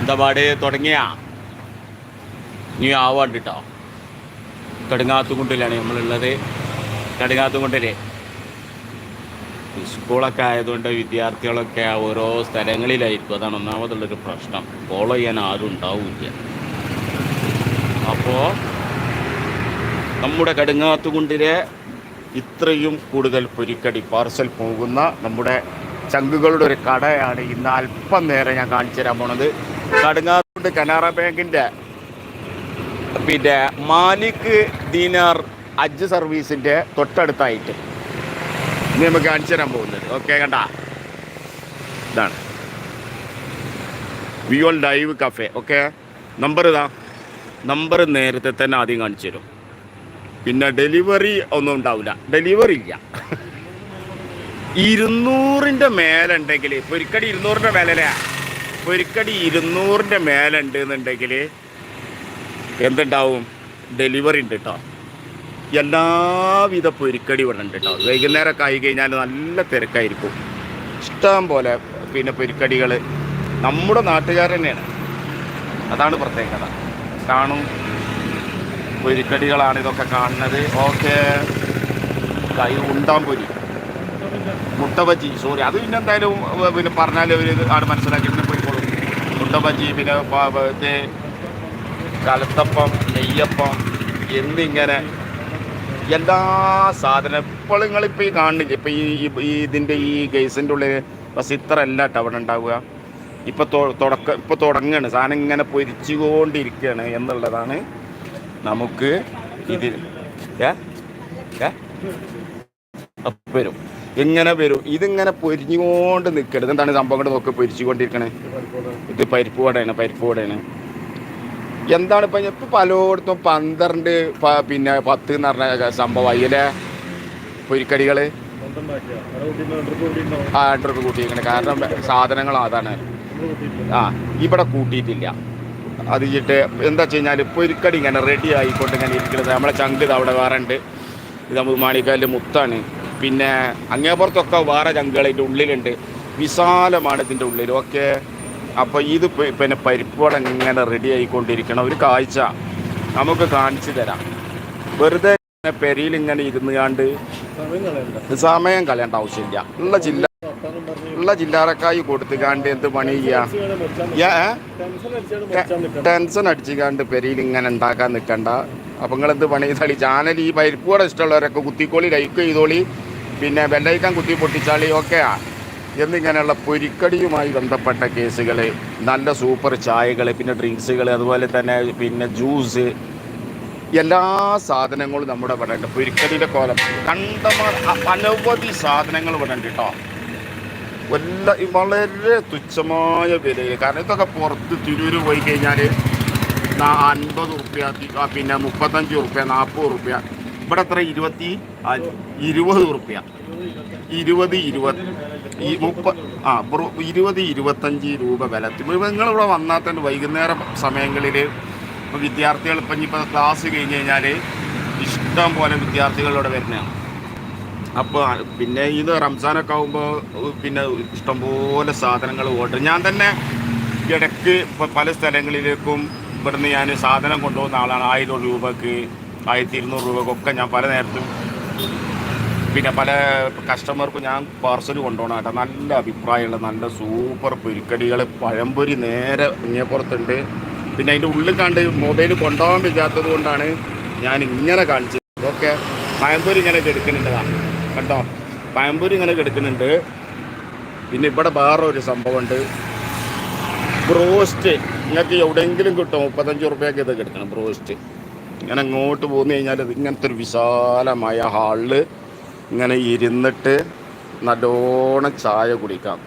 എന്താ തുടങ്ങിയ? നീ ആവാണ്ട് കേട്ടോ കടുങ്ങാത്തുകുണ്ടിലാണ് നമ്മളുള്ളത്. കടുങ്ങാത്തുകുണ്ടിൽ. സ്കൂളൊക്കെ ആയതുകൊണ്ട് വിദ്യാർത്ഥികളൊക്കെ ഓരോ സ്ഥലങ്ങളിലായിരിക്കും. അതാണ് ഒന്നാമതുള്ളൊരു പ്രശ്നം. ഫോളോ ചെയ്യാൻ ആരും ഉണ്ടാവില്ല. അപ്പോൾ നമ്മുടെ കടുങ്ങാത്തുകുണ്ടിലെ ഇത്രയും കൂടുതൽ പൊരിക്കടി പാർസൽ പോകുന്ന നമ്മുടെ ചങ്കുകളുടെ ഒരു കടയാണ് ഇന്ന് അല്പം നേരം ഞാൻ കാണിച്ചു തരാൻ പോണത്. കടുങ്ങാത്തുണ്ട് കനറ ബാങ്കിന്റെ പിന്നെ മാലിക് ദീനാർ അജ് സർവീസിന്റെ തൊട്ടടുത്തായിട്ട്. ഇനി നമുക്ക് കാണിച്ചു തരാൻ പോകുന്നത്. ഓക്കെ കണ്ട. ഇതാണ്. വിയോൾ ഡൈവ് കഫേ. ഓക്കെ നമ്പർ ഇതാ. നമ്പർ നേരത്തെ തന്നെ ആദ്യം കാണിച്ചു തരും. പിന്നെ ഡെലിവറി ഒന്നും ഉണ്ടാവില്ല. ഡെലിവറി ഇല്ല. ഇരുന്നൂറിന്റെ മേലുണ്ടെങ്കിൽ ഇപ്പോൾ ഒരിക്കലും ഇരുന്നൂറിന്റെ മേലല്ലേ? പൊരിക്കടി ഇരുന്നൂറിന്റെ മേലുണ്ട് എന്നുണ്ടെങ്കിൽ എന്തുണ്ടാവും? ഡെലിവറി ഉണ്ട് കേട്ടോ എല്ലാവിധ പൊരിക്കടി ഇവിടെ ഉണ്ട് കേട്ടോ വൈകുന്നേരമൊക്കെ ആയി കഴിഞ്ഞാൽ നല്ല തിരക്കായിരിക്കും. ഇഷ്ടം പോലെ പിന്നെ പൊരിക്കടികൾ നമ്മുടെ നാട്ടുകാർ തന്നെയാണ്. അതാണ് പ്രത്യേകത. കാണും. പൊരിക്കടികളാണ് ഇതൊക്കെ കാണുന്നത്. ഓക്കെ. കൈ ഉണ്ടാൻ പൊരി. മുട്ട സോറി അത് പിന്നെ എന്തായാലും പിന്നെ പറഞ്ഞാൽ അവർ ആണ് മനസ്സിലാക്കിയിട്ട് പോയിക്കോളും മുട്ട ബജി പിന്നെ ഇത് കലത്തപ്പം നെയ്യപ്പം എന്നിങ്ങനെ എല്ലാ സാധനം ഇപ്പോൾ നിങ്ങളിപ്പോൾ ഈ കാണുന്നില്ല? ഇപ്പോൾ ഈ ഇതിന്റെ ഈ ഗെയ്സിന്റെ ഉള്ളിൽ ബസ് ഇത്ര അല്ല കേട്ടോ അവിടെ ഉണ്ടാവുക ഇപ്പോൾ തുടക്ക ഇപ്പോൾ തുടങ്ങുകയാണ് സാധനം ഇങ്ങനെ പൊരിച്ചുകൊണ്ടിരിക്കുകയാണ് എന്നുള്ളതാണ് നമുക്ക് ഇതിൽ. ഏ? ഏ? അപ്പം വരും. എങ്ങനെ വരും? ഇതിങ്ങനെ പൊരിഞ്ഞുകൊണ്ട് നിൽക്കരുത് എന്താണ് സംഭവം കൊണ്ട് നോക്കി പൊരിച്ചുകൊണ്ടിരിക്കണേ? ഇത് പരിപ്പ് വടയാണ് പരിപ്പ് വടയാണ്. എന്താണ് ഇപ്പം ഇപ്പം പലയിടത്തും പന്ത്രണ്ട് പിന്നെ പത്ത് എന്ന് പറഞ്ഞ സംഭവമായി അല്ലേ? പൊരിക്കടികൾ ആ രണ്ടു കൂട്ടിയിരിക്കണേ. കാരണം സാധനങ്ങൾ അതാണ്. ആ ഇവിടെ കൂട്ടിയിട്ടില്ല. അത് ഇട്ട് എന്താ വെച്ച് കഴിഞ്ഞാൽ പൊരിക്കടി ഇങ്ങനെ റെഡി ആയിക്കൊണ്ട് ഇങ്ങനെ ഇരിക്കുന്നത് നമ്മളെ ചങ്ക് അവിടെ വേറെ ഉണ്ട്. ഇത് നമുക്ക് മാണിക്കാലിൽ മുത്താണ്. പിന്നെ അങ്ങേപ്പുറത്തൊക്കെ വേറെ ജംഗിള ഇതിന്റെ ഉള്ളിലുണ്ട്. വിശാലമാണ് ഇതിന്റെ ഉള്ളിൽ ഓക്കെ. അപ്പോൾ ഇത് പിന്നെ പരിപ്പോടെ ഇങ്ങനെ റെഡി ആയിക്കൊണ്ടിരിക്കണം. ഒരു കാഴ്ച നമുക്ക് കാണിച്ചു തരാം. വെറുതെ പെരിയിൽ ഇങ്ങനെ ഇരുന്ന് കണ്ട് സമയം കളയേണ്ട. ആവശ്യമില്ല. ഉള്ള ജില്ല ഉള്ള ജില്ലാറക്കായി കൊടുത്തുകാണ്ട് എന്ത് പണി ചെയ്യാ? യാ, ഏ? ടെൻഷൻ അടിച്ചുകാണ്ട് പെരിയിൽ ഇങ്ങനെ ഉണ്ടാക്കാൻ നിൽക്കണ്ട അപ്പം നിങ്ങൾ എന്ത് പണി ചെയ്താളി ചാനൽ ഈ പരിപ്പൂടെ ഇഷ്ടമുള്ളവരൊക്കെ കുത്തിക്കോളി ലൈക്ക് ചെയ്തോളി. പിന്നെ വെള്ളയിക്കം കുത്തി പൊട്ടിച്ചാളി ഒക്കെയാ. എന്നിങ്ങനെയുള്ള പൊരിക്കടിയുമായി ബന്ധപ്പെട്ട കേസുകൾ നല്ല സൂപ്പർ ചായകൾ പിന്നെ ഡ്രിങ്ക്സുകൾ അതുപോലെ തന്നെ പിന്നെ ജ്യൂസ് എല്ലാ സാധനങ്ങളും നമ്മുടെ ഇവിടെ ഉണ്ട്. പൊരിക്കടിയുടെ കോലം. കണ്ടമാർ അനവധി സാധനങ്ങൾ ഇവിടെ ഉണ്ട് കേട്ടോ വല്ല വളരെ തുച്ഛമായ വിലയിൽ കാരണം ഇതൊക്കെ പുറത്ത് തിരൂര് പോയി കഴിഞ്ഞാൽ അൻപത് റുപ്യ പിന്നെ മുപ്പത്തഞ്ച് റുപ്യ നാൽപ്പത് റുപ്യ. ഇവിടെ എത്ര ഇരുപത്തി ഇരുപത് ഉറുപ്പ്യ. ഇരുപത് ഇരുപത് ഈ മുപ്പ ആ ഇരുപത് ഇരുപത്തഞ്ച് രൂപ വില. നിങ്ങളിവിടെ വന്നാൽ തന്നെ വൈകുന്നേരം സമയങ്ങളിൽ വിദ്യാർത്ഥികൾ ഇപ്പം ഇനിയിപ്പോൾ ക്ലാസ് കഴിഞ്ഞ് കഴിഞ്ഞാൽ ഇഷ്ടം പോലെ വിദ്യാർത്ഥികളിവിടെ വരുന്നതാണ്. അപ്പോൾ പിന്നെ ഇത് റംസാനൊക്കെ ആകുമ്പോൾ പിന്നെ ഇഷ്ടംപോലെ സാധനങ്ങൾ ഓർഡർ. ഞാൻ തന്നെ ഇടയ്ക്ക് പല സ്ഥലങ്ങളിലേക്കും ഇവിടുന്ന് ഞാൻ സാധനം കൊണ്ടുപോകുന്ന ആളാണ്. ആയിരം രൂപക്ക് ആയിരത്തി ഇരുന്നൂറ് രൂപക്കൊക്കെ ഞാൻ പല നേരത്തും പിന്നെ പല കസ്റ്റമർക്കും ഞാൻ പാർസൽ കൊണ്ടുപോകണം കേട്ടോ. നല്ല അഭിപ്രായമുള്ള നല്ല സൂപ്പർ പൊരിക്കടികൾ പഴംപൊരി നേരെ ഇങ്ങേപ്പുറത്തുണ്ട് പിന്നെ അതിന്റെ ഉള്ളിൽ കണ്ട് മൊബൈൽ കൊണ്ടുപോകാൻ പറ്റാത്തത് കൊണ്ടാണ് ഞാൻ ഇങ്ങനെ കാണിച്ചത്. ഇതൊക്കെ പഴംപൊരി ഇങ്ങനെ കെടുക്കുന്നുണ്ട് കേട്ടോ പഴംപൊരി ഇങ്ങനെ കെടുക്കുന്നുണ്ട്. പിന്നെ ഇവിടെ വേറെ ഒരു സംഭവമുണ്ട്. ബ്രോസ്റ്റ്. നിങ്ങൾക്ക് എവിടെയെങ്കിലും കിട്ടും. മുപ്പത്തഞ്ച് റുപ്യക്ക് ഇത് കിടക്കണം ബ്രോസ്റ്റ്. ഇങ്ങനെ അങ്ങോട്ട് പോന്നു കഴിഞ്ഞാൽ ഇങ്ങനത്തെ ഒരു വിശാലമായ ഹാളിൽ ഇങ്ങനെ ഇരുന്നിട്ട് നല്ലോണം ചായ കുടിക്കാം.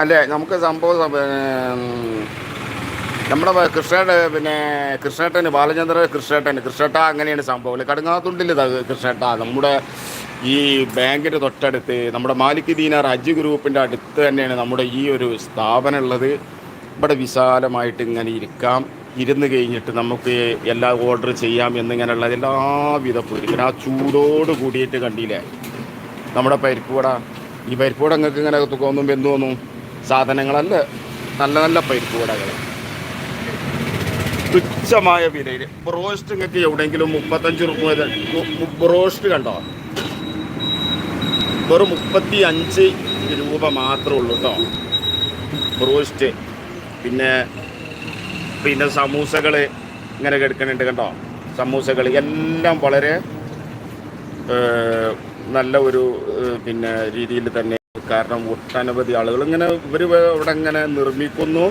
അല്ലേ? നമുക്ക് സംഭവം നമ്മുടെ കൃഷ്ണേട്ട പിന്നെ കൃഷ്ണേട്ടന് ബാലചന്ദ്ര കൃഷ്ണേട്ടന് കൃഷ്ണേട്ട അങ്ങനെയാണ് സംഭവം. കടുങ്ങാത്തുണ്ടില്ല കൃഷ്ണേട്ട നമ്മുടെ ഈ ബാങ്കിന്റെ തൊട്ടടുത്ത് നമ്മുടെ മാലിക് ദീനാർ അജ് ഗ്രൂപ്പിന്റെ അടുത്ത് തന്നെയാണ് നമ്മുടെ ഈ ഒരു സ്ഥാപനം ഉള്ളത്. ഇവിടെ വിശാലമായിട്ട് ഇങ്ങനെ ഇരിക്കാം. ഇരുന്ന് കഴിഞ്ഞിട്ട് നമുക്ക് എല്ലാ ഓർഡർ ചെയ്യാം എന്നിങ്ങനെയുള്ള എല്ലാവിധ പൊരിക്കണം ആ ചൂടോട് കൂടിയിട്ട് കണ്ടില്ലേ? നമ്മുടെ പരിപ്പുവട ഈ പരിപ്പുവട നിങ്ങൾക്ക് ഇങ്ങനെ തോന്നും എന്ത് തോന്നും സാധനങ്ങളല്ല നല്ല നല്ല പരിപ്പുവടകൾ തുച്ഛമായ വിലയിൽ ബ്രോസ്റ്റ് നിങ്ങൾക്ക് എവിടെയെങ്കിലും മുപ്പത്തഞ്ച് മു- ബ്രോസ്റ്റ് കണ്ടോ? വെറും മുപ്പത്തി അഞ്ച് രൂപ മാത്രമേ ഉള്ളൂ കേട്ടോ ബ്രോസ്റ്റ്. പിന്നെ പിന്നെ സമൂസകൾ ഇങ്ങനെ എടുക്കുന്നുണ്ട് കണ്ടോ? സമൂസകൾ എല്ലാം വളരെ നല്ല ഒരു പിന്നെ രീതിയിൽ തന്നെ കാരണം ഒട്ടനവധി ആളുകൾ ഇങ്ങനെ ഇവർ ഇവിടെ ഇങ്ങനെ നിർമ്മിക്കുന്നു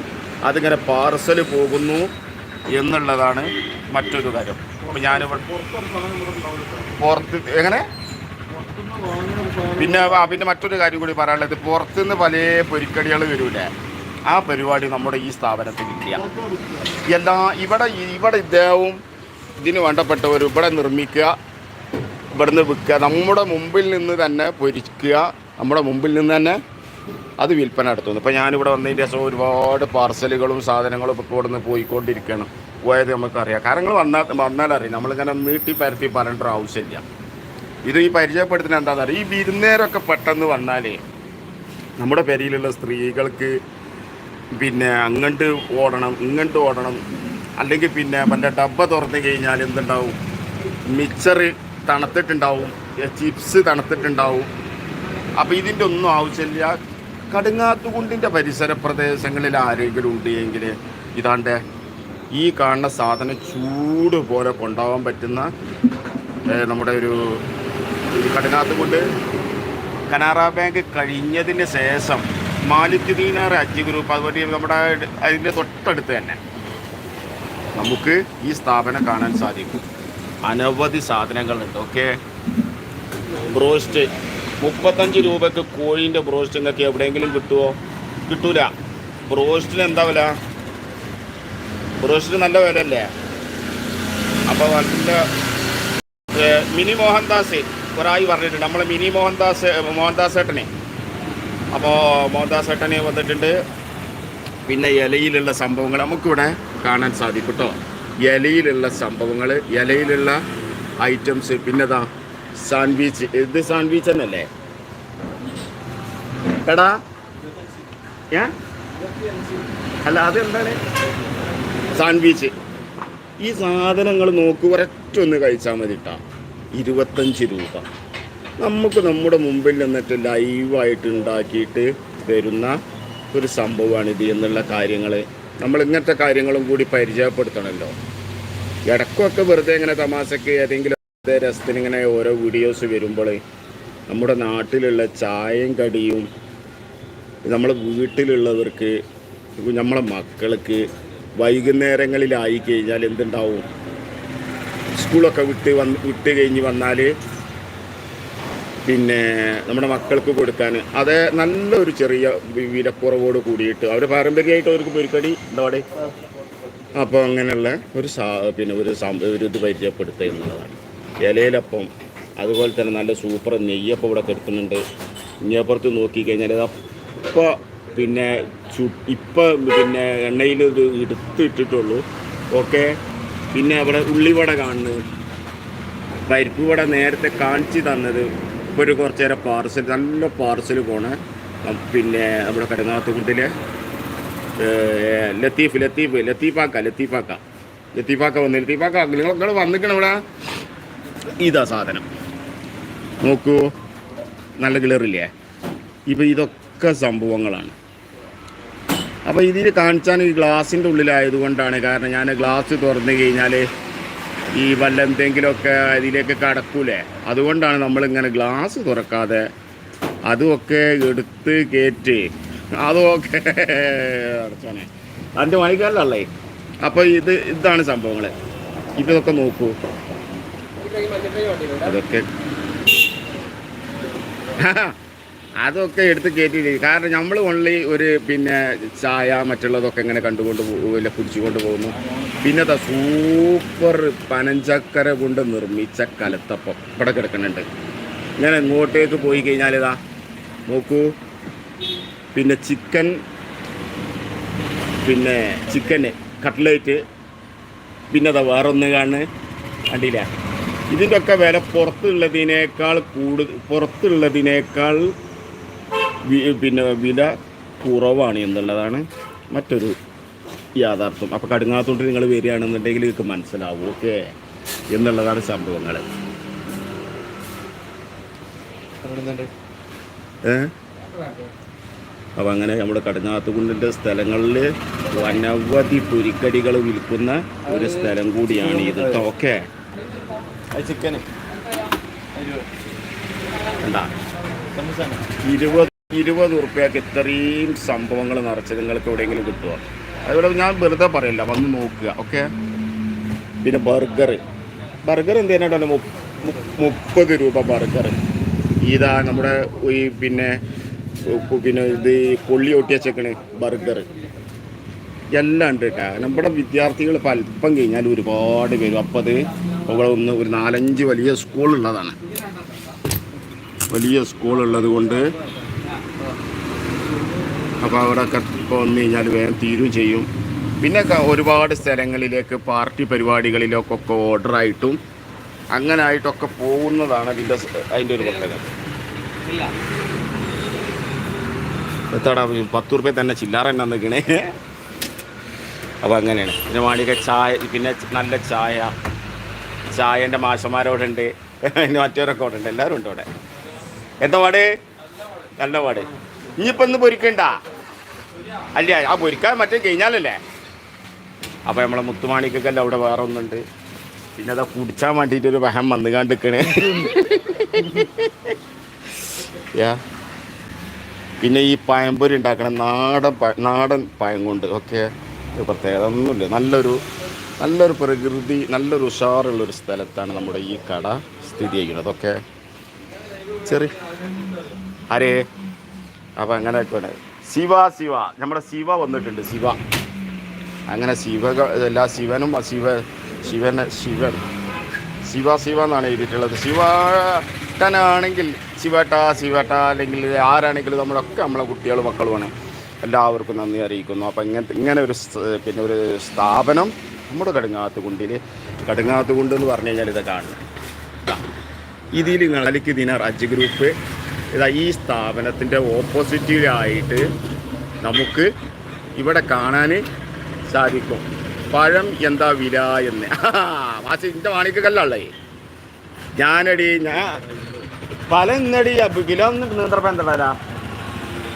അതിങ്ങനെ പാർസൽ പോകുന്നു എന്നുള്ളതാണ് മറ്റൊരു കാര്യം. അപ്പം ഞാനിവിടെ പുറത്ത് എങ്ങനെ? പിന്നെ പിന്നെ മറ്റൊരു കാര്യം കൂടി പറയാനുള്ളത് പുറത്തുനിന്ന് പല പൊരിക്കടികൾ വരൂലേ? ആ പരിപാടി നമ്മുടെ ഈ സ്ഥാപനത്തിൽ ഇല്ല എല്ലാ ഇവിടെ ഇവിടെ ഇദ്ദേഹവും ഇതിന് വേണ്ടപ്പെട്ടവർ ഇവിടെ നിർമ്മിക്കുക ഇവിടുന്ന് വിൽക്കുക നമ്മുടെ മുമ്പിൽ നിന്ന് തന്നെ പൊരിക്കുക നമ്മുടെ മുമ്പിൽ നിന്ന് തന്നെ അത് വിൽപ്പന നടത്തുന്നു. ഇപ്പം ഞാനിവിടെ വന്നതിന്റെ ശേഷം ഒരുപാട് പാർസലുകളും സാധനങ്ങളും ഇപ്പോൾ ഇവിടെ നിന്ന് പോയിക്കൊണ്ടിരിക്കുകയാണ്. പോയത് നമുക്കറിയാം. കാര്യങ്ങൾ വന്നാൽ വന്നാലറിയാം നമ്മളിങ്ങനെ നീട്ടി പരത്തി പറയേണ്ട ഒരു ആവശ്യമില്ല. ഇത് ഈ പരിചയപ്പെടുത്തുന്ന എന്താണെന്ന് അറിയാം. ഈ വിരുന്നേരമൊക്കെ പെട്ടെന്ന് വന്നാലേ നമ്മുടെ പെരയിലുള്ള സ്ത്രീകൾക്ക് പിന്നെ അങ്ങോട്ട് ഓടണം ഇങ്ങോട്ട് ഓടണം. അല്ലെങ്കിൽ പിന്നെ മറ്റേ ഡബ്ബ തുറന്നു കഴിഞ്ഞാൽ എന്തുണ്ടാവും? മിക്സർ തണുത്തിട്ടുണ്ടാവും ചിപ്സ് തണുത്തിട്ടുണ്ടാവും. അപ്പോൾ ഇതിന്റെ ഒന്നും ആവശ്യമില്ല. കടുങ്ങാത്തുകുണ്ടിന്റെ പരിസര പ്രദേശങ്ങളിൽ ആരെങ്കിലും ഉണ്ട് എങ്കിൽ ഇതാണ്ട് ഈ കാണുന്ന സാധനം ചൂട് പോലെ കൊണ്ടാവാൻ പറ്റുന്ന നമ്മുടെ ഒരു കടുങ്ങാത്തുകുണ്ട്. കനാറ ബാങ്ക് കഴിഞ്ഞതിന് ശേഷം മാലിക് രാജ്യ ഗ്രൂപ്പ്. അതുപോലെ നമ്മുടെ അതിന്റെ തൊട്ടടുത്ത് തന്നെ നമുക്ക് ഈ സ്ഥാപനം കാണാൻ സാധിക്കും. അനവധി സാധനങ്ങളുണ്ട്. ഓക്കെ? ബ്രോസ്റ്റ്. മുപ്പത്തഞ്ച് രൂപയ്ക്ക് കോഴീന്റെ ബ്രോസ്റ്റ് നിങ്ങൾക്ക് എവിടെയെങ്കിലും കിട്ടുമോ കിട്ടൂല. ബ്രോസ്റ്റിന് എന്താ വില? ബ്രോസ്റ്റിന് നല്ല വില അല്ലേ അപ്പോൾ നല്ല മിനി മോഹൻദാസ്. ഒരായി പറഞ്ഞിട്ടുണ്ട്. നമ്മളെ മിനി മോഹൻദാസ് മോഹൻദാസ് ഏട്ടനെ. അപ്പോൾ മോഹൻദാസ് ഏട്ടനെ വന്നിട്ടുണ്ട്. പിന്നെ ഇലയിലുള്ള സംഭവങ്ങൾ നമുക്കിവിടെ കാണാൻ സാധിക്കും കേട്ടോ ഇലയിലുള്ള സംഭവങ്ങൾ ഇലയിലുള്ള ഐറ്റംസ്. പിന്നെതാ സാൻഡ്വിച്ച്. ഇത് സാൻഡ്വിച്ച് തന്നെയല്ലേ? എടാ. ഏ? അല്ല അതെന്താണ്? സാൻഡ്വിച്ച്. ഈ സാധനങ്ങൾ നോക്കി ഒരൊറ്റ ഒന്ന് കഴിച്ചാൽ മതി കേട്ടോ ഇരുപത്തഞ്ച് രൂപ. നമുക്ക് നമ്മുടെ മുമ്പിൽ നിന്നിട്ട് ലൈവായിട്ട് ഉണ്ടാക്കിയിട്ട് തരുന്ന ഒരു സംഭവമാണിത് എന്നുള്ള കാര്യങ്ങൾ നമ്മൾ ഇങ്ങനത്തെ കാര്യങ്ങളും കൂടി പരിചയപ്പെടുത്തണമല്ലോ ഇടക്കൊക്കെ വെറുതെ ഇങ്ങനെ തമാശക്ക് ഏതെങ്കിലും രസത്തിന് ഇങ്ങനെ ഓരോ വീഡിയോസ് വരുമ്പോൾ നമ്മുടെ നാട്ടിലുള്ള ചായയും കടിയും നമ്മളെ വീട്ടിലുള്ളവർക്ക് നമ്മളെ മക്കൾക്ക് വൈകുന്നേരങ്ങളിലായി കഴിഞ്ഞാൽ എന്തുണ്ടാവും? സ്കൂളൊക്കെ വിട്ട് വന്ന് വിട്ട് കഴിഞ്ഞ് വന്നാൽ പിന്നെ നമ്മുടെ മക്കൾക്ക് കൊടുക്കാൻ. അത് നല്ലൊരു ചെറിയ വിലക്കുറവോട് കൂടിയിട്ട് അവർ പാരമ്പര്യമായിട്ട് അവർക്ക് പൊരിക്കടി എന്താടെ അപ്പോൾ അങ്ങനെയുള്ള ഒരു സാ പിന്നെ ഒരു ഒരു ഇത് പരിചയപ്പെടുത്തുക എന്നുള്ളതാണ്. ഇലയിലപ്പം അതുപോലെ തന്നെ നല്ല സൂപ്പർ നെയ്യപ്പം ഇവിടെ കിടക്കുന്നുണ്ട്. നെയ്യപ്പുറത്ത് നോക്കിക്കഴിഞ്ഞാൽ അപ്പോൾ പിന്നെ ചു ഇപ്പം പിന്നെ എണ്ണയിൽ ഇത് എടുത്ത് ഇട്ടിട്ടുള്ളൂ ഓക്കെ? പിന്നെ അവിടെ ഉള്ളിവട കാണുന്നു പരിപ്പ് വട നേരത്തെ കാണിച്ചു തന്നത് ഇപ്പോൾ ഒരു കുറച്ച് നേരം പാർസൽ നല്ല പാർസൽ പോണ്. പിന്നെ നമ്മുടെ കടങ്ങാത്തുകുണ്ടിലെ ലത്തീഫ് ലത്തീഫ് ലത്തീഫാക്ക ലത്തീഫാക്ക. ലത്തീഫാക്ക വന്ന് ലത്തീഫാക്ക നിങ്ങൾ നിങ്ങൾ വന്നിക്കണം ഇവിടെ ഇതാ സാധനം. നോക്കൂ നല്ല കിളറില്ലേ ഇപ്പം ഇതൊക്കെ സംഭവങ്ങളാണ്. അപ്പോൾ ഇതിൽ കാണിച്ചാൽ ഈ ഗ്ലാസിന്റെ ഉള്ളിലായതുകൊണ്ടാണ് കാരണം ഞാൻ ഗ്ലാസ് തുറന്നു കഴിഞ്ഞാൽ ഈ വല്ല എന്തെങ്കിലുമൊക്കെ ഇതിലേക്ക് കടക്കൂലേ? അതുകൊണ്ടാണ് നമ്മളിങ്ങനെ ഗ്ലാസ് തുറക്കാതെ അതുമൊക്കെ എടുത്ത് കയറ്റി. അതുമൊക്കെ അടച്ചാനെ. അതിന്റെ മണിക്കാലല്ലേ അപ്പോൾ ഇത് ഇതാണ് സംഭവങ്ങൾ ഇതൊക്കെ നോക്കൂ. അതൊക്കെ. അതൊക്കെ എടുത്ത് കയറ്റി കാരണം നമ്മൾ ഓൺലി ഒരു പിന്നെ ചായ മറ്റുള്ളതൊക്കെ ഇങ്ങനെ കണ്ടുകൊണ്ട് പോകില്ല കുടിച്ചുകൊണ്ട് പോകുന്നു. പിന്നെ അതാ സൂപ്പർ പനഞ്ചക്കര കൊണ്ട് നിർമ്മിച്ച കലത്തപ്പം ഇവിടെ കിടക്കുന്നുണ്ട്. ഇങ്ങനെ ഇങ്ങോട്ടേക്ക് പോയി കഴിഞ്ഞാൽ ഇതാ നോക്കൂ. പിന്നെ ചിക്കൻ പിന്നെ ചിക്കന് കട്ട്ലേറ്റ് പിന്നെ അതാ വേറൊന്ന് കാണ്. കണ്ടില്ല? ഇതിന്റെയൊക്കെ വില പുറത്തുള്ളതിനേക്കാൾ കൂടുതൽ പുറത്തുള്ളതിനേക്കാൾ പിന്നെ വില കുറവാണ് എന്നുള്ളതാണ് മറ്റൊരു യാഥാർത്ഥ്യം. അപ്പോൾ കടുങ്ങാത്തോട്ട് നിങ്ങൾ വരികയാണെന്നുണ്ടെങ്കിൽ നിങ്ങൾക്ക് മനസ്സിലാവും ഓക്കെ? എന്നുള്ളതാണ് സംഭവങ്ങൾ. ഏ? അപ്പോൾ അങ്ങനെ നമ്മുടെ കടുങ്ങാത്തുകുണ്ടിന്റെ സ്ഥലങ്ങളിൽ അനവധി പൊരിക്കടികൾ വിൽക്കുന്ന ഒരു സ്ഥലം കൂടിയാണ് ഇത് ഓക്കെ? ഇരുപത് ഇരുപത് ഉറുപ്പ്യക്ക് ഇത്രയും സംഭവങ്ങൾ നിറച്ച് നിങ്ങൾക്ക് എവിടെയെങ്കിലും കിട്ടുക അതുപോലെ ഞാൻ വെറുതെ പറയില്ല വന്ന് നോക്കുക ഓക്കെ പിന്നെ ബർഗർ ബർഗർ എന്തിനാണ് മുപ്പത് രൂപ ബർഗർ ഇതാ നമ്മുടെ ഈ പിന്നെ പിന്നെ ഇത് കൊള്ളി ഒട്ടിയ ചെക്കണ് ബർഗർ എല്ലാം ഉണ്ട് കേട്ടോ നമ്മുടെ വിദ്യാർത്ഥികൾ ഇപ്പം അല്പം കഴിഞ്ഞാൽ ഒരുപാട് പേര് അപ്പോൾ അത് ഇവിടെ ഒന്ന് ഒരു നാലഞ്ച് വലിയ സ്കൂളുള്ളതാണ്. വലിയ സ്കൂളുള്ളത് കൊണ്ട് അപ്പോൾ അവിടെ ഒക്കെ ഇപ്പോൾ വന്നു കഴിഞ്ഞാൽ വേഗം തീരും ചെയ്യും. പിന്നെ ഒരുപാട് സ്ഥലങ്ങളിലേക്ക് പാർട്ടി പരിപാടികളിലേക്കൊക്കെ ഓർഡറായിട്ടും അങ്ങനെ ആയിട്ടൊക്കെ പോകുന്നതാണ് അതിന്റെ അതിന്റെ ഒരു പ്രത്യേകത. എത്താടാ പത്ത് റുപ്യ തന്നെ ചില്ലാറ തന്നെ നിൽക്കണേ അപ്പോൾ അങ്ങനെയാണ്. പിന്നെ മാണിക ചായ പിന്നെ നല്ല ചായ. ചായന്റെ മാഷന്മാരോടെ ഉണ്ട്. പിന്നെ മറ്റവരൊക്കെ ഉണ്ട്. എല്ലാവരും ഉണ്ട് അവിടെ. എന്താ പാട്? നല്ല പാട്. ഇനിയിപ്പോൾ ഇന്ന് പൊരിക്കണ്ട. അല്ല? ആ പൊരിക്കാൻ മറ്റേ കഴിഞ്ഞാലല്ലേ? അപ്പോൾ നമ്മളെ മുത്തുമാണിക്കൊക്കെ അവിടെ വേറെ ഒന്നുണ്ട്. പിന്നെ അതാ കുടിച്ചാൻ വേണ്ടിയിട്ട് ഒരു വഹം വന്നു കണ്ടിക്കണേ യാ. പിന്നെ ഈ പഴംപൊരി ഉണ്ടാക്കണം നാടൻ നാടൻ പഴം കൊണ്ട് ഒരു പ്രത്യേകത ഒന്നുമില്ല. നല്ലൊരു നല്ലൊരു പ്രകൃതി നല്ലൊരു ഉഷാറുള്ളൊരു സ്ഥലത്താണ് നമ്മുടെ ഈ കട സ്ഥിതി ചെയ്യുന്നത്. ഓക്കെ ചെറിയ ആരേ? അപ്പം ആയിക്കോട്ടെ. ശിവ ശിവ. നമ്മുടെ ശിവ വന്നിട്ടുണ്ട് ശിവ. അങ്ങനെ ശിവ എല്ലാ ശിവനും ശിവ ശിവന് ശിവൻ. ശിവ ശിവ എന്നാണ് എഴുതിയിട്ടുള്ളത്. ശിവട്ടനാണെങ്കിൽ ശിവട്ട ശിവട്ട അല്ലെങ്കിൽ ആരാണെങ്കിലും നമ്മളൊക്കെ നമ്മളെ കുട്ടികളും മക്കളുമാണ്. എല്ലാവർക്കും നന്ദി അറിയിക്കുന്നു. അപ്പം ഇങ്ങനത്തെ ഇങ്ങനെ ഒരു പിന്നെ ഒരു സ്ഥാപനം നമ്മുടെ കടുങ്ങാത്തുകുണ്ടിൽ കടുങ്ങാത്തുകുണ്ട് എന്ന് പറഞ്ഞു കഴിഞ്ഞാൽ ഇതൊക്കെ കാണുന്നത്. ഇതിൽ അലിക്ക് ദിനാർ അജ് ഗ്രൂപ്പ് ഇതാ ഈ സ്ഥാപനത്തിന്റെ ഓപ്പോസിറ്റിലായിട്ട് നമുക്ക് ഇവിടെ കാണാൻ സാധിക്കും. പഴം എന്താ വില എന്ന്. വാസി എന്റെ വാണിക്കല്ലല്ലേ ഞാനടി ഞാൻ പല ഇന്നടി കിലോ നീന്തപ്പ എന്താ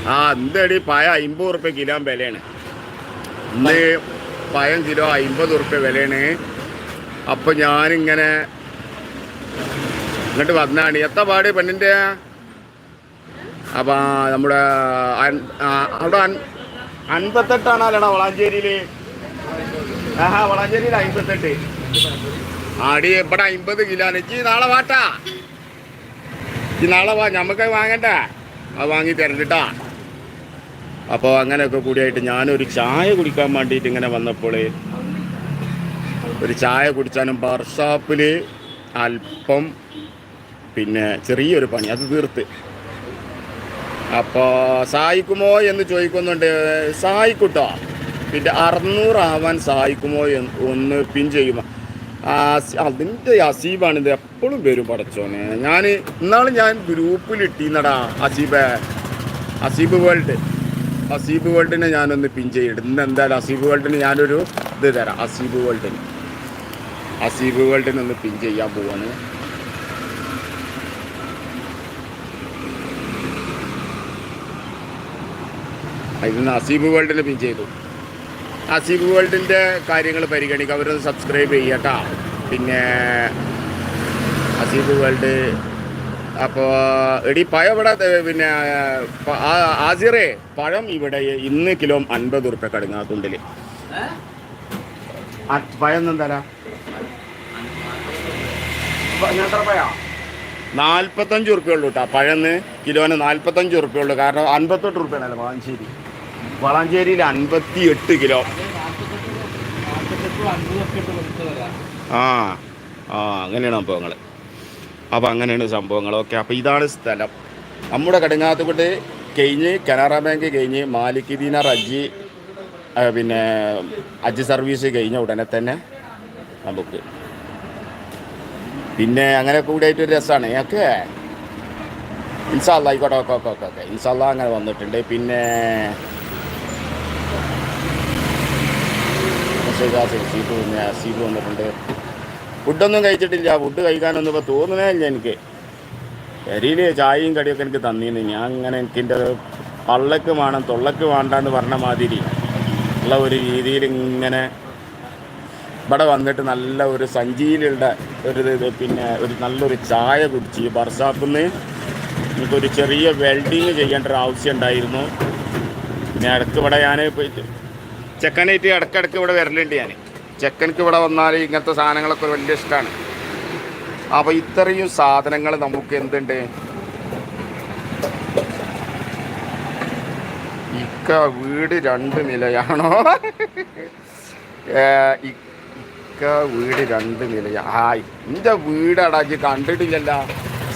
ആ എന്തടി പഴം അമ്പത് ഉറുപ്പ്യ കിലോ വിലയാണ്. ഇന്ന് പഴം കിലോ അമ്പത് ഉറുപ്പ്യ വിലയാണ്. അപ്പോൾ ഞാനിങ്ങനെ ഇങ്ങോട്ട് വന്നാണ്. എത്ര പാട് പെണ്ണിന്റെ അപ്പം നമ്മുടെ അവിടെ അൻപത്തെട്ടാണ് അൻപത്തെട്ടാണല്ലോടാ വളാഞ്ചേരിയിൽ വളാഞ്ചേരിയിൽ അമ്പത്തെട്ട് ആടി ഇവിടെ അമ്പത് കിലോ ഇച്ചി നാളെ വാട്ടാ. ഈ നാളെ വാ നമുക്ക് വാങ്ങണ്ട. അത് വാങ്ങി തരണ്ടിട്ടാ അപ്പോൾ അങ്ങനെയൊക്കെ കൂടിയായിട്ട് ഞാനൊരു ചായ കുടിക്കാൻ വേണ്ടിയിട്ട് ഇങ്ങനെ വന്നപ്പോൾ ഒരു ചായ കുടിച്ചാലും ബർഷാപ്പിൽ അല്പം പിന്നെ ചെറിയൊരു പണി അത് തീർത്ത്. അപ്പോൾ സഹായിക്കുമോ എന്ന് ചോദിക്കുന്നുണ്ട്. സഹായിക്കൂട്ടോ പിന്നെ അറുന്നൂറാവാൻ സഹായിക്കുമോ എന്ന് ഒന്ന് പിൻ ചെയ്യുമോ? അതിന്റെ അസീബാണ് ഇത് എപ്പോഴും വരും പടച്ചോനെ. ഞാൻ ഇന്നാൾ ഞാൻ ഗ്രൂപ്പിൽ ഇട്ടിന്നടാ അസീബ്. അസീബ് വേൾഡ്. അസീബ് വേൾഡിനെ ഞാനൊന്ന് പിൻ ചെയ്യിടും ഇന്ന് എന്തായാലും അസീബ് വേൾഡിന് ഞാനൊരു ഇത് തരാം. അസീബ് വേൾഡിന്. അസീബ് വേൾഡിനൊന്ന് പിൻ ചെയ്യാൻ പോവാണ്. ഇതിന് അസീബ് വേൾഡിൽ പിൻ ചെയ്തു. അസീബ് വേൾഡിന്റെ കാര്യങ്ങൾ പരിഗണിക്കുക. അവരത് സബ്സ്ക്രൈബ് ചെയ്യട്ടാ പിന്നെ അസീബ് വേൾഡ് അപ്പോൾ എടി പഴം ഇവിടെ പിന്നെ ആസിറേ പഴം ഇവിടെ ഇന്ന് കിലോ അൻപത് ഉറുപ്പ്യ കടുങ്ങാത്തുണ്ടിൽ പഴം എന്താ നാൽപ്പത്തഞ്ച് ഉറുപ്പ്യ ഉള്ളൂ കേട്ടോ പഴന്ന് കിലോന് നാൽപ്പത്തഞ്ച് ഉറുപ്പ്യ കാരണം അൻപത്തെട്ട് റുപ്യാണല്ലോ വളാഞ്ചേരി വളാഞ്ചേരിയിൽ അൻപത്തി എട്ട് കിലോ. ആ ആ അങ്ങനെയാണ് സംഭവങ്ങൾ അപ്പോൾ അങ്ങനെയാണ് സംഭവങ്ങൾ ഓക്കെ അപ്പോൾ ഇതാണ് സ്ഥലം. നമ്മുടെ കടുങ്ങാത്തുകൊണ്ട് കഴിഞ്ഞ് കനറ ബാങ്ക് കഴിഞ്ഞ് മാലിക് ദീനാർ പിന്നെ അജ് സർവീസ് കഴിഞ്ഞ ഉടനെ തന്നെ നമുക്ക് പിന്നെ അങ്ങനെ കൂടിയായിട്ട് ഒരു രസമാണ് ഓക്കെ ഇൻഷാല്ല ആയിക്കോട്ടെ ഓക്കെ ഓക്കെ ഓക്കെ ഓക്കെ. ഇൻഷാല്ല അങ്ങനെ വന്നിട്ടുണ്ട്. പിന്നെ ഷെയ്ഖാസ് സീറ്റ് പിന്നെ സീറ്റ് വന്നിട്ടുണ്ട്. ഫുഡൊന്നും കഴിച്ചിട്ടില്ല. ഫുഡ് കഴിക്കാനൊന്നും ഇപ്പോൾ തോന്നുന്നേ ഇല്ല എനിക്ക്. പെരിയിൽ ചായയും കടിയൊക്കെ എനിക്ക് തന്നീന്ന്. ഞാൻ അങ്ങനെ എനിക്കെന്റെ പള്ളക്ക് വേണം തൊള്ളക്ക് വേണ്ടാന്ന് പറഞ്ഞ മാതിരി ഉള്ള ഒരു രീതിയിൽ ഇങ്ങനെ ഇവിടെ വന്നിട്ട് നല്ല ഒരു സഞ്ചിയിലുള്ള ഒരു പിന്നെ ഒരു നല്ലൊരു ചായ കുടിച്ച് ബർസാപ്പിൽ നിന്ന് എനിക്കൊരു ചെറിയ വെൽഡിങ് ചെയ്യേണ്ട ഒരു ആവശ്യം ഉണ്ടായിരുന്നു. പിന്നെ ഇടയ്ക്ക് ഇവിടെ ഞാൻ ചെക്കനായിട്ട് ഇടയ്ക്കിടയ്ക്ക് ഇവിടെ വരലുണ്ട് ഞാൻ. ചെക്കനക്ക് ഇവിടെ വന്നാൽ ഇങ്ങനത്തെ സാധനങ്ങളൊക്കെ വലിയ ഇഷ്ടമാണ് അപ്പോൾ ഇത്രയും സാധനങ്ങൾ നമുക്ക് എന്തുണ്ട്? ഇക്ക വീട് രണ്ട് നിലയാണോ? ഇക്ക വീട് രണ്ട് നിലയാ. ആ എന്റെ വീട് അടാക്കി കണ്ടിട്ടില്ലല്ല.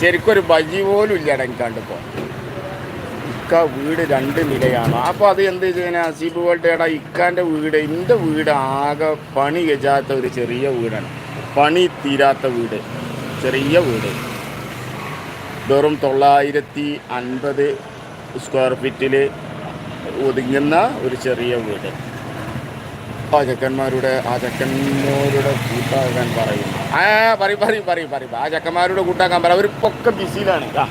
ശരിക്കും ഒരു ബജി പോലും ഇല്ല എനിക്ക് കണ്ടിപ്പോ. ഇക്ക വീട് രണ്ട് നിലയാണ്. അപ്പോൾ അത് എന്ത് ചെയ്യുന്ന അസീബ് വേൾഡേടാ ഇക്കാന്റെ വീട് എന്റെ വീട് ആകെ പണി കഴിയാത്ത ഒരു ചെറിയ വീടാണ്. പണി തീരാത്ത വീട് ചെറിയ വീട്. വെറും തൊള്ളായിരത്തി അൻപത് സ്ക്വയർ ഫീറ്റിൽ ഒതുങ്ങുന്ന ഒരു ചെറിയ വീട്. ആ ചെക്കന്മാരുടെ ആ ചെക്കന്മാരുടെ കൂട്ടാകാൻ പറയുന്നു. ആ പറയും പറയും പറയും പറയും. ആ ചെക്കന്മാരുടെ കൂട്ടാക്കാൻ പറയും അവരിപ്പൊക്കെ ബിസിയിലാണ് ആ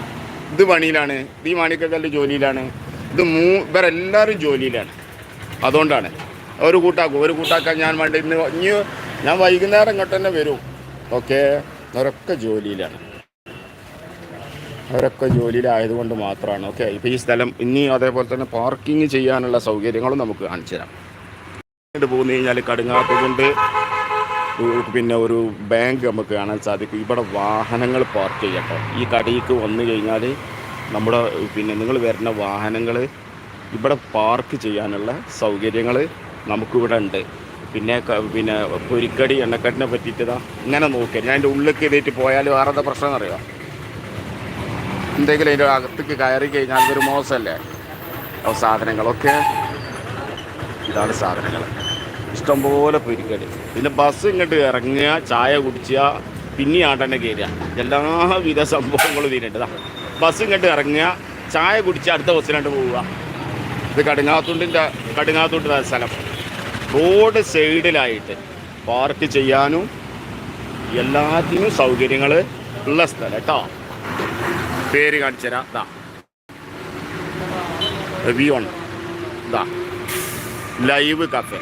ഇത് പണിയിലാണ് ഇത് ഈ മാണിക്കക്കല്ല് ജോലിയിലാണ് ഇത് മൂ ഇവരെല്ലാവരും ജോലിയിലാണ്. അതുകൊണ്ടാണ്. ഒരു കൂട്ടാക്കും ഒരു കൂട്ടാക്കാൻ ഞാൻ വേണ്ട ഇന്ന് ഇനി ഞാൻ വൈകുന്നേരം ഇങ്ങോട്ട് തന്നെ വരും. ഓക്കെ? അവരൊക്കെ ജോലിയിലാണ്. അവരൊക്കെ ജോലിയിലായതുകൊണ്ട് മാത്രമാണ്. ഓക്കെ? ഇപ്പോൾ ഈ സ്ഥലം ഇനി അതേപോലെ തന്നെ പാർക്കിംഗ് ചെയ്യാനുള്ള സൗകര്യങ്ങളും നമുക്ക് കാണിച്ചു തരാം. പോകുന്നു കഴിഞ്ഞാൽ കടുങ്ങാത്ത കൊണ്ട് പിന്നെ ഒരു ബാങ്ക് നമുക്ക് കാണാൻ സാധിക്കും. ഇവിടെ വാഹനങ്ങൾ പാർക്ക് ചെയ്യട്ടോ ഈ കടയിലേക്ക് വന്നു കഴിഞ്ഞാൽ നമ്മുടെ പിന്നെ നിങ്ങൾ വരുന്ന വാഹനങ്ങൾ ഇവിടെ പാർക്ക് ചെയ്യാനുള്ള സൗകര്യങ്ങൾ നമുക്കിവിടെ ഉണ്ട്. പിന്നെ പിന്നെ പൊരിക്കടി എണ്ണക്കടിനെ പറ്റിയിട്ടതാ ഇങ്ങനെ നോക്കിയാൽ ഞാൻ അതിന്റെ ഉള്ളിൽ കയറിയിട്ട് പോയാൽ വേറെ പ്രശ്നം എന്നറിയാം? എന്തെങ്കിലും അതിന്റെ അകത്തേക്ക് കയറി കഴിഞ്ഞാൽ ഒരു മോശമല്ലേ? സാധനങ്ങളൊക്കെ ഇതാണ് സാധനങ്ങൾ ഇഷ്ടംപോലെ പൊരിക്കടി. പിന്നെ ബസ് ഇങ്ങോട്ട് ഇറങ്ങുക ചായ കുടിച്ചുക പിന്നെ ആട്ടന്നെ കയറുക എല്ലാവിധ സംഭവങ്ങളും ഇതിനുണ്ട്. ബസ് ഇങ്ങോട്ട് ഇറങ്ങുക ചായ കുടിച്ച് അടുത്ത ബസ്സിനായിട്ട് പോവുക. ഇത് കടുങ്ങാത്തുണ്ടിന്റെ കടുങ്ങാത്തുണ്ട് സ്ഥലം. റോഡ് സൈഡിലായിട്ട് പാർക്ക് ചെയ്യാനും എല്ലാത്തിനും സൗകര്യങ്ങൾ ഉള്ള സ്ഥലം കേട്ടോ. പേര് കാണിച്ചു തരാം. ഇതാ ഉണ്ട് ഇതാ ലൈവ് കഫേ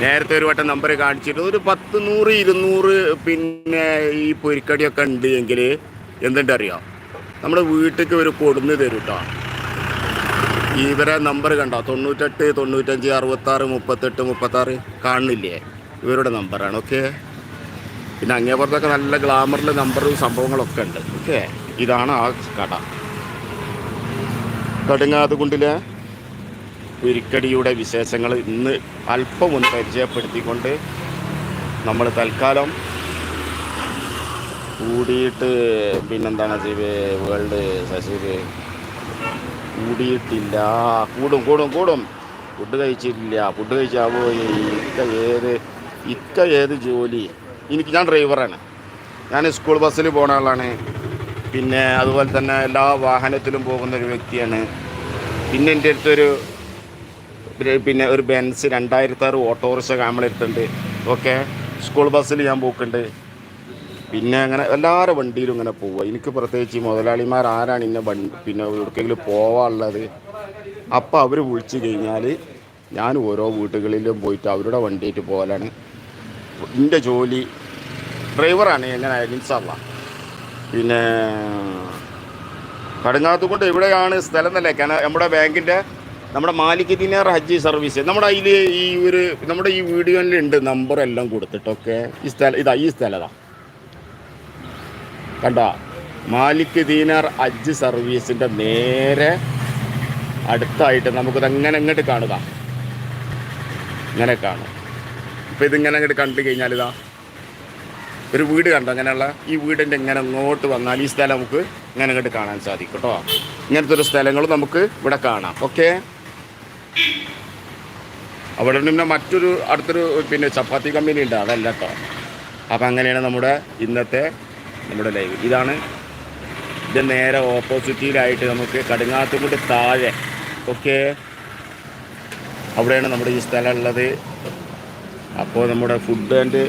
നേരത്തെ ഒരു വട്ടം നമ്പർ കാണിച്ചിട്ട് ഒരു പത്ത് നൂറ് ഇരുന്നൂറ് പിന്നെ ഈ പൊരിക്കടിയൊക്കെ ഉണ്ട് എങ്കിൽ എന്തുണ്ടറിയാം? നമ്മുടെ വീട്ടിലേക്ക് ഒരു കൊടുന്ന് തരും കേട്ടോ ഇവരെ നമ്പർ കണ്ടോ? തൊണ്ണൂറ്റെട്ട് തൊണ്ണൂറ്റഞ്ച് അറുപത്താറ് മുപ്പത്തെട്ട് മുപ്പത്താറ് കാണുന്നില്ലേ ഇവരുടെ നമ്പറാണ് ഓക്കെ പിന്നെ അങ്ങേപ്പുറത്തൊക്കെ നല്ല ഗ്ലാമറിൽ നമ്പറും സംഭവങ്ങളൊക്കെ ഉണ്ട് ഓക്കെ ഇതാണ് ആ കട. കടുങ്ങാതുകുണ്ടിലെ പൊരിക്കടിയുടെ വിശേഷങ്ങൾ ഇന്ന് അല്പം ഒന്ന് പരിചയപ്പെടുത്തിക്കൊണ്ട് നമ്മൾ തൽക്കാലം കൂടിയിട്ട് പിന്നെന്താണ് ജീവ വേൾഡ് ശശീര് കൂടിയിട്ടില്ല. കൂടും കൂടും കൂടും. ഫുഡ് കഴിച്ചിട്ടില്ല. ഫുഡ് കഴിച്ചാവോ ഇക്ക ഏത് ഇക്ക ഏത് ജോലി? എനിക്ക് ഞാൻ ഡ്രൈവറാണ്. ഞാൻ സ്കൂൾ ബസ്സിൽ പോണ ആളാണ്. പിന്നെ അതുപോലെ തന്നെ എല്ലാ വാഹനത്തിലും പോകുന്ന ഒരു വ്യക്തിയാണ്. പിന്നെ എന്റെ അടുത്തൊരു പിന്നെ ഒരു ബെൻസ് രണ്ടായിരത്തി ആറ് ഓട്ടോറിക്ഷ നമ്മളെടുത്തുണ്ട് ഓക്കെ? സ്കൂൾ ബസ്സിൽ ഞാൻ പോക്കുണ്ട്. പിന്നെ അങ്ങനെ എല്ലാവരുടെ വണ്ടിയിലും ഇങ്ങനെ പോവുക എനിക്ക് പ്രത്യേകിച്ച് മുതലാളിമാർ ആരാണ് ഇന്ന വണ്ടി പിന്നെ എവിടേക്കെങ്കിലും പോവാനുള്ളത്? അപ്പോൾ അവർ വിളിച്ചു കഴിഞ്ഞാൽ ഞാൻ ഓരോ വീട്ടുകളിലും പോയിട്ട് അവരുടെ വണ്ടിയായിട്ട് പോകലാണ് എന്റെ ജോലി ഡ്രൈവറാണ് എങ്ങനെ ഇൻഷല്ല പിന്നെ കടുങ്ങാത്തുകൊണ്ട് ഇവിടെയാണ് സ്ഥലം എന്നല്ലേ? നമ്മുടെ ബാങ്കിന്റെ നമ്മുടെ മാലിക് ദിനാർ ഹജ്ജ് സർവീസ്. നമ്മുടെ അതിൽ ഈ ഒരു നമ്മുടെ ഈ വീഡിയോയിലുണ്ട് നമ്പർ എല്ലാം കൊടുത്തിട്ടൊക്കെ ഈ സ്ഥലം ഇതാ ഈ സ്ഥലതാ കണ്ട മാലിക് ദീനാർ ഹജ്ജ് സർവീസിന്റെ നേരെ അടുത്തായിട്ട് നമുക്കിത് അങ്ങനെ അങ്ങോട്ട് കാണുക? ഇങ്ങനെ കാണും. ഇപ്പം ഇതിങ്ങനെ അങ്ങോട്ട് കണ്ടു കഴിഞ്ഞാൽ ഇതാ ഒരു വീട് കണ്ടോ? അങ്ങനെയുള്ള ഈ വീടിന്റെ ഇങ്ങനെ അങ്ങോട്ട് വന്നാൽ ഈ സ്ഥലം നമുക്ക് ഇങ്ങനെ അങ്ങോട്ട് കാണാൻ സാധിക്കും കേട്ടോ. ഇങ്ങനത്തെ ഒരു സ്ഥലങ്ങൾ നമുക്ക് ഇവിടെ കാണാം. ഓക്കെ അവിടെ പിന്നെ മറ്റൊരു അടുത്തൊരു പിന്നെ ചപ്പാത്തി കമ്പനി ഉണ്ട്. അതല്ല കേട്ടോ അപ്പം അങ്ങനെയാണ് നമ്മുടെ ഇന്നത്തെ നമ്മുടെ ലൈവ് ഇതാണ് ഇത് നേരെ ഓപ്പോസിറ്റിയിലായിട്ട് നമുക്ക് കടുങ്ങാത്തുകൂടി താഴെ. ഓക്കെ അവിടെയാണ് നമ്മുടെ ഈ സ്ഥലം ഉള്ളത്. അപ്പോൾ നമ്മുടെ ഫുഡ് ആൻഡ്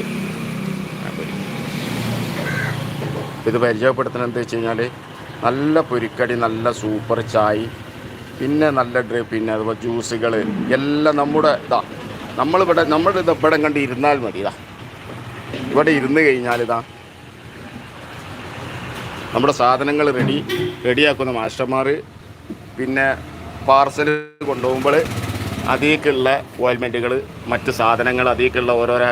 ഇത് പരിചയപ്പെടുത്തണം എന്താ വെച്ച് കഴിഞ്ഞാൽ നല്ല പൊരിക്കടി നല്ല സൂപ്പർ ചായ് പിന്നെ നല്ല ഡ്രൈ പിന്നെ അതുപോലെ ജ്യൂസുകൾ എല്ലാം നമ്മുടെ ഇതാ. നമ്മളിവിടെ നമ്മുടെ ഇത് ഇവിടെ കണ്ട് ഇരുന്നാൽ മതി ഇതാ. ഇവിടെ ഇരുന്ന് കഴിഞ്ഞാൽ ഇതാ. നമ്മുടെ സാധനങ്ങൾ റെഡി റെഡിയാക്കുന്ന മാസ്റ്റർമാർ പിന്നെ പാർസൽ കൊണ്ടുപോകുമ്പോൾ അതിലേക്കുള്ള ഓയിൽമെന്റുകൾ മറ്റ് സാധനങ്ങൾ അതിലേക്കുള്ള ഓരോരോ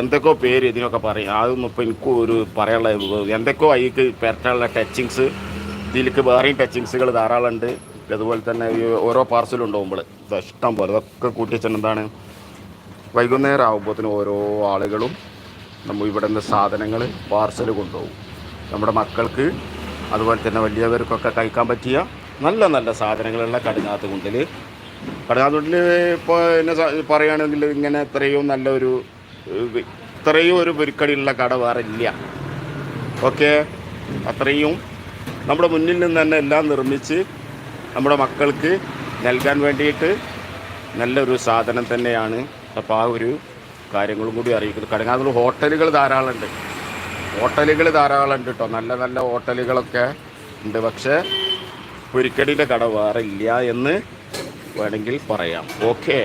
എന്തൊക്കെയോ പേര് ഇതിനൊക്കെ പറയും. അതൊന്നും ഇപ്പോൾ എനിക്ക് ഒരു പറയാനുള്ള എന്തൊക്കെയോ അതിലേക്ക് പെരട്ടാനുള്ള ടച്ചിങ്സ് ഇതിലേക്ക് വേറെയും ടച്ചിങ്സുകൾ ധാരാളം ഉണ്ട് അതുപോലെ തന്നെ ഈ ഓരോ പാർസൽ ഉണ്ടാകുമ്പോൾ ഇഷ്ടം പോലെ. ഇതൊക്കെ കൂട്ടിച്ചെന്ന് എന്താണ് വൈകുന്നേരം ആകുമ്പോഴത്തേനും ഓരോ ആളുകളും നമ്മൾ ഇവിടെ നിന്ന് സാധനങ്ങൾ പാർസൽ കൊണ്ടുപോകും. നമ്മുടെ മക്കൾക്ക് അതുപോലെ തന്നെ വലിയവർക്കൊക്കെ കഴിക്കാൻ പറ്റിയ നല്ല നല്ല സാധനങ്ങളുള്ള കടുങ്ങാത്ത് കുണ്ടിൽ കുണ്ടിൽ ഇപ്പോൾ എന്നെ പറയുകയാണെങ്കിൽ ഇങ്ങനെ ഇത്രയും നല്ലൊരു ഇത്രയും ഒരു പൊരിക്കടിയുള്ള കട വേറെ ഇല്ല. ഓക്കെ? അത്രയും നമ്മുടെ മുന്നിൽ നിന്ന് തന്നെ എല്ലാം നിർമ്മിച്ച് നമ്മുടെ മക്കൾക്ക് നൽകാൻ വേണ്ടിയിട്ട് നല്ലൊരു സാധനം തന്നെയാണ്. അപ്പോൾ ആ ഒരു കാര്യങ്ങളും കൂടി അറിയിക്കുന്നു. കടങ്ങാതുള്ള ഹോട്ടലുകൾ ധാരാളം ഉണ്ട് ഹോട്ടലുകൾ ധാരാളം ഉണ്ട് കേട്ടോ നല്ല നല്ല ഹോട്ടലുകളൊക്കെ ഉണ്ട്. പക്ഷേ പുരിക്കടിയുടെ കട വേറെ ഇല്ല എന്ന് വേണമെങ്കിൽ പറയാം. ഓക്കെ.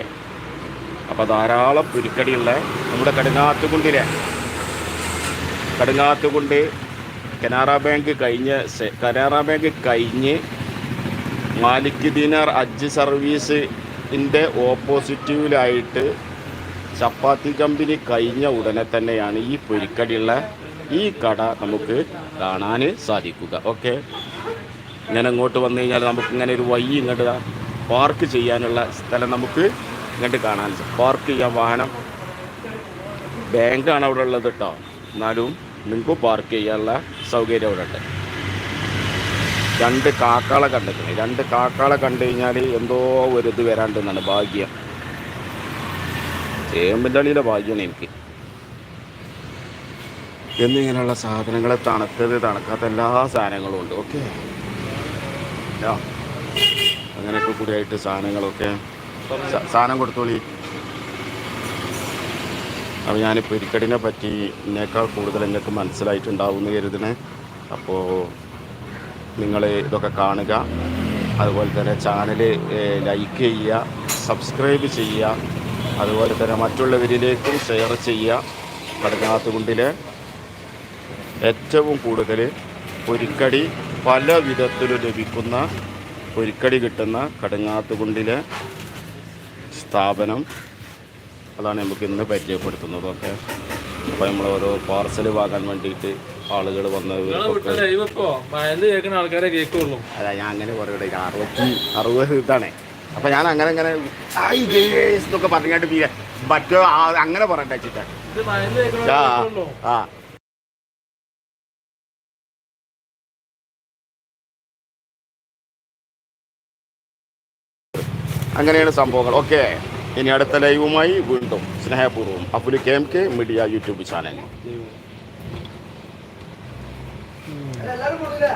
അപ്പോൾ ധാരാളം പുരിക്കടിയുള്ള നമ്മുടെ കടുങ്ങാത്തുകുണ്ടിലെ കടുങ്ങാത്തുകുണ്ട് കനാറ ബാങ്ക് കഴിഞ്ഞ് കനാറ ബാങ്ക് കഴിഞ്ഞ് മാലിക് ദിനാർ അജ് സർവീസ് സർവീസിന്റെ ഓപ്പോസിറ്റീവിലായിട്ട് ചപ്പാത്തി കമ്പനി കഴിഞ്ഞ ഉടനെ തന്നെയാണ് ഈ പൊരിക്കടിയുള്ള ഈ കട നമുക്ക് കാണാൻ സാധിക്കുക. ഓക്കെ ഇങ്ങനെ അങ്ങോട്ട് വന്നു കഴിഞ്ഞാൽ നമുക്ക് ഇങ്ങനെ ഒരു വഴി ഇങ്ങോട്ട് പാർക്ക് ചെയ്യാനുള്ള സ്ഥലം നമുക്ക് ഇങ്ങോട്ട് കാണാൻ പാർക്ക് ചെയ്യാൻ വാഹനം. ബാങ്കാണ് അവിടെ ഉള്ളത് കേട്ടോ എന്നാലും നിങ്ങൾക്ക് പാർക്ക് ചെയ്യാനുള്ള സൗകര്യം അവിടെ ഉണ്ട്. രണ്ട് കാക്കാളെ കണ്ടിട്ടുണ്ട്. രണ്ട് കാക്കാളെ കണ്ടു കഴിഞ്ഞാൽ എന്തോ ഒരു ഇത് വരാണ്ടെന്നാണ് ഭാഗ്യം. ചേമ്പിന്റെ ഭാഗ്യമാണ് എനിക്ക്. എന്നിങ്ങനെയുള്ള സാധനങ്ങൾ തണുത്തത് തണുക്കാത്ത എല്ലാ സാധനങ്ങളും ഉണ്ട്. ഓക്കെ? അങ്ങനെയൊക്കെ കൂടിയായിട്ട് സാധനങ്ങളൊക്കെ സാധനം കൊടുത്തോളി. അപ്പോൾ ഞാൻ ഇരിക്കടിനെ പറ്റി എന്നേക്കാൾ കൂടുതൽ നിങ്ങൾക്ക് മനസ്സിലായിട്ടുണ്ടാവും എന്ന് കരുതണേ. അപ്പോൾ നിങ്ങൾ ഇതൊക്കെ കാണുക. അതുപോലെ തന്നെ ചാനൽ ലൈക്ക് ചെയ്യുക സബ്സ്ക്രൈബ് ചെയ്യുക. അതുപോലെ തന്നെ മറ്റുള്ളവരിലേക്കും ഷെയർ ചെയ്യുക. കടങ്ങാത്തുകുണ്ടിലെ ഏറ്റവും കൂടുതൽ പൊരിക്കടി പല വിധത്തിലും ലഭിക്കുന്ന പൊരിക്കടി കിട്ടുന്ന കടങ്ങാത്തുകുണ്ടിലെ സ്ഥാപനം അതാണ് നമുക്ക് ഇന്ന് പരിചയപ്പെടുത്തുന്നത്. ഓക്കെ. അപ്പോൾ നമ്മൾ ഓരോ പാർസൽ വാങ്ങാൻ വേണ്ടിയിട്ട് ആളുകൾ കേൾക്കുന്ന ആൾക്കാരെ കേൾക്കുള്ളൂ. അല്ല ഞാൻ അങ്ങനെ കുറേ അറുപത്തി അറുപത് ഇതാണേ. അപ്പൊ ഞാൻ അങ്ങനെ അങ്ങനെ എന്നൊക്കെ പറഞ്ഞാട്ട് പിന്നെ മറ്റോ അങ്ങനെ കേൾക്കുന്ന ആ ആ. അങ്ങനെയാണ് സംഭവങ്ങൾ. ഓക്കെ. ഇനി അടുത്ത ലൈവുമായി വീണ്ടും സ്നേഹപൂർവം അപ്പുലി K M K media YouTube channel. എല്ലാവരും കൊടുക്കില്ല